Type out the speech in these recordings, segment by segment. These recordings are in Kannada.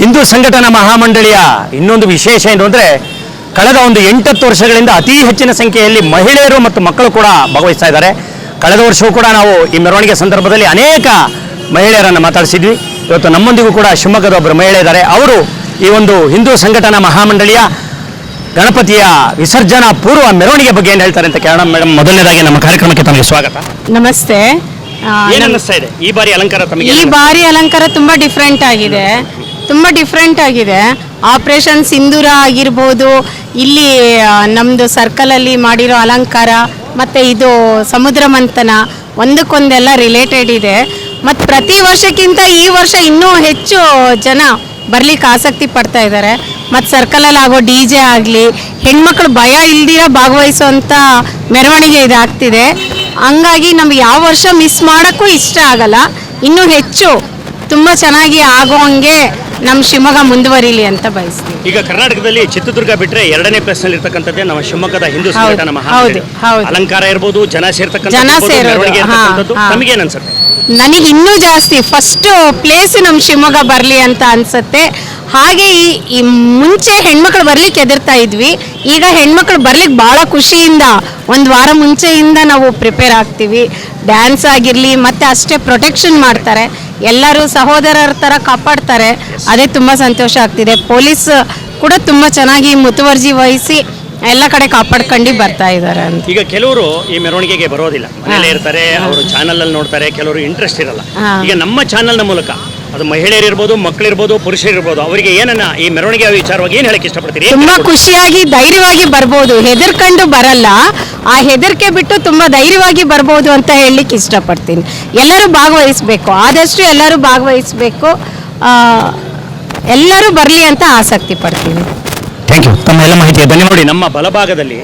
ಹಿಂದೂ ಸಂಘಟನಾ ಮಹಾಮಂಡಳಿಯ ಇನ್ನೊಂದು ವಿಶೇಷ ಏನು ಅಂದರೆ ಕಳೆದ ಒಂದು ಎಂಟತ್ತು ವರ್ಷಗಳಿಂದ ಅತಿ ಹೆಚ್ಚಿನ ಸಂಖ್ಯೆಯಲ್ಲಿ ಮಹಿಳೆಯರು ಮತ್ತು ಮಕ್ಕಳು ಕೂಡ ಭಾಗವಹಿಸ್ತಾ ಇದ್ದಾರೆ. ಕಳೆದ ವರ್ಷವೂ ಕೂಡ ನಾವು ಈ ಮೆರವಣಿಗೆ ಸಂದರ್ಭದಲ್ಲಿ ಅನೇಕ ಮಹಿಳೆಯರನ್ನು ಮಾತಾಡಿಸಿದ್ವಿ. ಇವತ್ತು ನಮ್ಮೊಂದಿಗೂ ಕೂಡ ಶಿವಮೊಗ್ಗದ ಒಬ್ಬರು ಮಹಿಳೆ ಇದ್ದಾರೆ. ಅವರು ಈ ಒಂದು ಹಿಂದೂ ಸಂಘಟನಾ ಮಹಾಮಂಡಳಿಯ ಗಣಪತಿಯ ವಿಸರ್ಜನಾ ಪೂರ್ವ ಮೆರವಣಿಗೆ ಬಗ್ಗೆ ಏನು ಹೇಳ್ತಾರೆ ಅಂತ ಕೇಳೋಣ. ಮೇಡಮ್ ಮೊದಲನೇದಾಗಿ ನಮ್ಮ ಕಾರ್ಯಕ್ರಮಕ್ಕೆ ತಮಗೆ ಸ್ವಾಗತ. ನಮಸ್ತೆ. ಇದೆ? ಈ ಬಾರಿ ಅಲಂಕಾರ ತಮಗೆ ಈ ಬಾರಿ ಅಲಂಕಾರ ತುಂಬಾ ಡಿಫ್ರೆಂಟ್ ಆಗಿದೆ. ತುಂಬಾ ಡಿಫ್ರೆಂಟ್ ಆಗಿದೆ. ಆಪರೇಷನ್ ಸಿಂಧೂರ ಆಗಿರ್ಬೋದು, ಇಲ್ಲಿ ನಮ್ಮದು ಸರ್ಕಲಲ್ಲಿ ಮಾಡಿರೋ ಅಲಂಕಾರ, ಮತ್ತು ಇದು ಸಮುದ್ರ ಮಂಥನ, ಒಂದಕ್ಕೊಂದೆಲ್ಲ ರಿಲೇಟೆಡ್ ಇದೆ. ಮತ್ತು ಪ್ರತಿ ವರ್ಷಕ್ಕಿಂತ ಈ ವರ್ಷ ಇನ್ನೂ ಹೆಚ್ಚು ಜನ ಬರ್ಲಿಕ್ಕೆ ಆಸಕ್ತಿ ಪಡ್ತಾ ಇದ್ದಾರೆ ಮತ್ತು ಸರ್ಕಲಲ್ಲಿ ಆಗೋ ಡಿ ಜೆ ಆಗಲಿ, ಹೆಣ್ಮಕ್ಳು ಭಯ ಇಲ್ದಿರ ಭಾಗವಹಿಸುವಂಥ ಮೆರವಣಿಗೆ ಇದಾಗ್ತಿದೆ ಹಂಗಾಗಿ ನಮ್ಗೆ ಯಾವ ವರ್ಷ ಮಿಸ್ ಮಾಡೋಕ್ಕೂ ಇಷ್ಟ ಆಗಲ್ಲ. ಇನ್ನೂ ಹೆಚ್ಚು ತುಂಬ ಚೆನ್ನಾಗಿ ಆಗೋ ಹಂಗೆ ನಮ್ಮ ಶಿವಮೊಗ್ಗ ಮುಂದುವರಿಲಿ ಅಂತ ಬಯಸ್ತೀವಿ. ಈಗ ಕರ್ನಾಟಕದಲ್ಲಿ ಚಿತ್ರದುರ್ಗ ಬಿಟ್ರೆ ಎರಡನೇ ಪ್ಲೇಸ್ನಲ್ಲಿ ಇರ್ತಕ್ಕಂಥದ್ದೇ ನಮ್ಮ ಶಿವಮೊಗ್ಗದ ಹಿಂದೂ ಸಂಘಟನೆ ನಮ್ಮ ಹೌದು, ಹೌದು. ಅಲಂಕಾರ ಇರ್ಬೋದು ಜನ ಸೇರ್ತಕ್ಕಂಥ ಜನ ಸೇರೋದು, ಹಾ, ಹಾ. ನಮಗೇನು ಅನ್ಸುತ್ತೆ ನನಗೆ ಇನ್ನೂ ಜಾಸ್ತಿ ಫಸ್ಟ್ ಪ್ಲೇಸ್ ನಮ್ಮ ಶಿವಮೊಗ್ಗ ಬರಲಿ ಅಂತ ಅನ್ಸುತ್ತೆ. ಹಾಗೆ ಈ ಈ ಮುಂಚೆ ಹೆಣ್ಮಕ್ಳು ಬರ್ಲಿಕ್ಕೆ ಎದುರ್ತಾ ಇದ್ವಿ. ಈಗ ಹೆಣ್ಮಕ್ಳು ಬರ್ಲಿಕ್ಕೆ ಬಹಳ ಖುಷಿಯಿಂದ ಒಂದು ವಾರ ಮುಂಚೆಯಿಂದ ನಾವು ಪ್ರಿಪೇರ್ ಆಗ್ತೀವಿ. ಡ್ಯಾನ್ಸ್ ಆಗಿರಲಿ ಮತ್ತೆ ಅಷ್ಟೇ ಪ್ರೊಟೆಕ್ಷನ್ ಮಾಡ್ತಾರೆ. ಎಲ್ಲರೂ ಸಹೋದರರ ಥರ ಕಾಪಾಡ್ತಾರೆ. ಅದೇ ತುಂಬ ಸಂತೋಷ ಆಗ್ತಿದೆ. ಪೊಲೀಸ್ ಕೂಡ ತುಂಬ ಚೆನ್ನಾಗಿ ಮುತುವರ್ಜಿ ವಹಿಸಿ ಎಲ್ಲ ಕಡೆ ಕಾಪಾಡ್ಕೊಂಡು ಬರ್ತಾ ಇದ್ದಾರೆ ಅಂತ. ಈಗ ಕೆಲವರು ಈ ಮೆರವಣಿಗೆಗೆ ಬರೋದಿಲ್ಲ. ಮನೇಲೇ ಇರ್ತಾರೆ ಅವರು ಚಾನಲ್ ಅಲ್ಲಿ ನೋಡ್ತಾರೆ ಕೆಲವರು ಇಂಟ್ರೆಸ್ಟ್ ಇರಲ್ಲ. ಈಗ ನಮ್ಮ ಚಾನಲ್ನ ಮೂಲಕ ಅದು ಮಹಿಳೆಯರಿರ್ಬೋದು ಮಕ್ಕಳಿರ್ಬೋದು ಪುರುಷರಿರ್ಬೋದು ಅವರಿಗೆ ಏನನ್ನ ಈ ಮೆರವಣಿಗೆ ವಿಚಾರವಾಗಿ ಏನು ಹೇಳಕ್ಕೆ ಇಷ್ಟಪಡ್ತೀರಿ? ತುಂಬಾ ಖುಷಿಯಾಗಿ ಧೈರ್ಯವಾಗಿ ಬರ್ಬೋದು ಹೆದರ್ಕೊಂಡು ಬರಲ್ಲ. ಆ ಹೆದರಿಕೆ ಬಿಟ್ಟು ತುಂಬಾ ಧೈರ್ಯವಾಗಿ ಬರ್ಬೋದು ಅಂತ ಹೇಳಲಿಕ್ಕೆ ಇಷ್ಟಪಡ್ತೀನಿ. ಎಲ್ಲರೂ ಭಾಗವಹಿಸಬೇಕು ಆದಷ್ಟು ಎಲ್ಲರೂ ಭಾಗವಹಿಸಬೇಕು. ಎಲ್ಲರೂ ಬರಲಿ ಅಂತ ಆಸಕ್ತಿ ಪಡ್ತೀನಿ. ಥ್ಯಾಂಕ್ ಯು ತಮ್ಮ ಎಲ್ಲ ಮಾಹಿತಿ ಧನ್ಯವಾದ ನೋಡಿ ನಮ್ಮ ಬಲಭಾಗದಲ್ಲಿ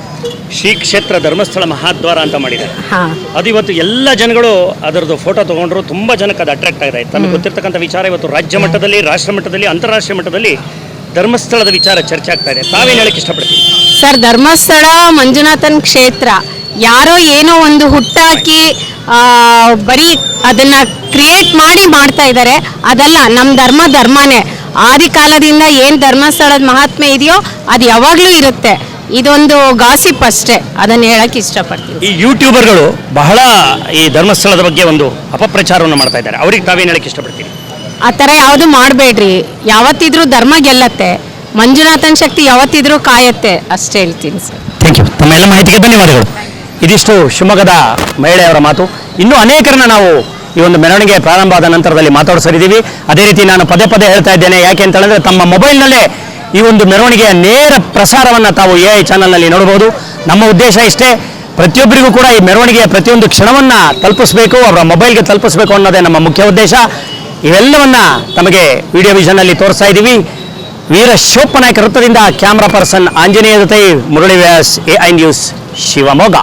ಶ್ರೀ ಕ್ಷೇತ್ರ ಧರ್ಮಸ್ಥಳ ಮಹಾದ್ವಾರ ಅಂತ ಮಾಡಿದ್ದಾರೆ. ಹಾ. ಅದು ಇವತ್ತು ಎಲ್ಲ ಜನಗಳು ಅದರದ್ದು ಫೋಟೋ ತಗೊಂಡ್ರು ತುಂಬಾ ಜನಕ್ಕೆ ಅದು ಅಟ್ರಾಕ್ಟ್ ಆಗಿದೆ. ತಮಗೆ ಗೊತ್ತಿರ್ತಕ್ಕಂಥ ವಿಚಾರ ಇವತ್ತು ರಾಜ್ಯ ಮಟ್ಟದಲ್ಲಿ ರಾಷ್ಟ್ರ ಮಟ್ಟದಲ್ಲಿ ಅಂತಾರಾಷ್ಟ್ರೀಯ ಮಟ್ಟದಲ್ಲಿ ಧರ್ಮಸ್ಥಳದ ವಿಚಾರ ಚರ್ಚೆ ಆಗ್ತಾ ಇದೆ. ತಾವೇನು ಹೇಳಕ್ಕೆ ಇಷ್ಟಪಡ್ತೀವಿ ಸರ್ ಧರ್ಮಸ್ಥಳ ಮಂಜುನಾಥನ್ ಕ್ಷೇತ್ರ ಯಾರೋ ಏನೋ ಒಂದು ಹುಟ್ಟಾಕಿ ಆ, ಬರೀ ಅದನ್ನ ಕ್ರಿಯೇಟ್ ಮಾಡಿ ಮಾಡ್ತಾ ಇದ್ದಾರೆ. ಅದಲ್ಲ ನಮ್ಮ ಧರ್ಮ ಧರ್ಮನೇ. ಆದಿ ಕಾಲದಿಂದ ಏನು ಧರ್ಮಸ್ಥಳದ ಮಹಾತ್ಮೆ ಇದೆಯೋ ಅದು ಯಾವಾಗಲೂ ಇರುತ್ತೆ. ಇದೊಂದು ಗಾಸಿಪ್ ಅಷ್ಟೇ. ಅದನ್ನು ಹೇಳಕ್ಕೆ ಇಷ್ಟಪಡ್ತೀವಿ ಈ ಯೂಟ್ಯೂಬರ್ಗಳು ಬಹಳ ಈ ಧರ್ಮಸ್ಥಳದ ಬಗ್ಗೆ ಒಂದು ಅಪಪ್ರಚಾರವನ್ನು ಮಾಡ್ತಾ ಇದ್ದಾರೆ. ಅವ್ರಿಗೆ ತಾವೇನು ಹೇಳಕ್ಕೆ ಇಷ್ಟಪಡ್ತೀವಿ ಆ ಥರ ಯಾವುದು ಮಾಡಬೇಡ್ರಿ. ಯಾವತ್ತಿದ್ರೂ ಧರ್ಮ ಗೆಲ್ಲತ್ತೆ. ಮಂಜುನಾಥನ ಶಕ್ತಿ ಯಾವತ್ತಿದ್ರೂ ಕಾಯತ್ತೆ. ಅಷ್ಟೇ ಹೇಳ್ತೀನಿ ಸರ್. ಥ್ಯಾಂಕ್ ಯು ತಮ್ಮ ಎಲ್ಲ ಮಾಹಿತಿಗೆ ಧನ್ಯವಾದಗಳು. ಇದಿಷ್ಟು ಶಿವಮೊಗ್ಗದ ಮಹಿಳೆಯವರ ಮಾತು. ಇನ್ನೂ ಅನೇಕರನ್ನ ನಾವು ಈ ಒಂದು ಮೆರವಣಿಗೆ ಪ್ರಾರಂಭ ಆದ ನಂತರದಲ್ಲಿ ಮಾತಾಡಿಸಿದ್ದೀವಿ ಅದೇ ರೀತಿ ನಾನು ಪದೇ ಪದೇ ಹೇಳ್ತಾ ಇದ್ದೇನೆ, ಯಾಕೆ ಅಂತ ಹೇಳಿದ್ರೆ ತಮ್ಮ ಮೊಬೈಲ್ನಲ್ಲೇ ಈ ಒಂದು ಮೆರವಣಿಗೆಯ ನೇರ ಪ್ರಸಾರವನ್ನು ತಾವು ಎ ಐ ಚಾನಲ್ನಲ್ಲಿ ನೋಡಬಹುದು. ನಮ್ಮ ಉದ್ದೇಶ ಇಷ್ಟೇ, ಪ್ರತಿಯೊಬ್ಬರಿಗೂ ಕೂಡ ಈ ಮೆರವಣಿಗೆಯ ಪ್ರತಿಯೊಂದು ಕ್ಷಣವನ್ನು ತಲುಪಿಸಬೇಕು, ಅವರ ಮೊಬೈಲ್ಗೆ ತಲುಪಿಸಬೇಕು ಅನ್ನೋದೇ ನಮ್ಮ ಮುಖ್ಯ ಉದ್ದೇಶ. ಇವೆಲ್ಲವನ್ನ ತಮಗೆ ವಿಡಿಯೋ ವಿಷನ್ನಲ್ಲಿ ತೋರಿಸ್ತಾ ಇದ್ದೀವಿ. ವೀರ ಶಿವಪ್ಪ ನಾಯಕ ವೃತ್ತದಿಂದ ಕ್ಯಾಮ್ರಾ ಪರ್ಸನ್ ಆಂಜನೇಯ ಜೊತೆ Murali Vyas A I news Shivamogga.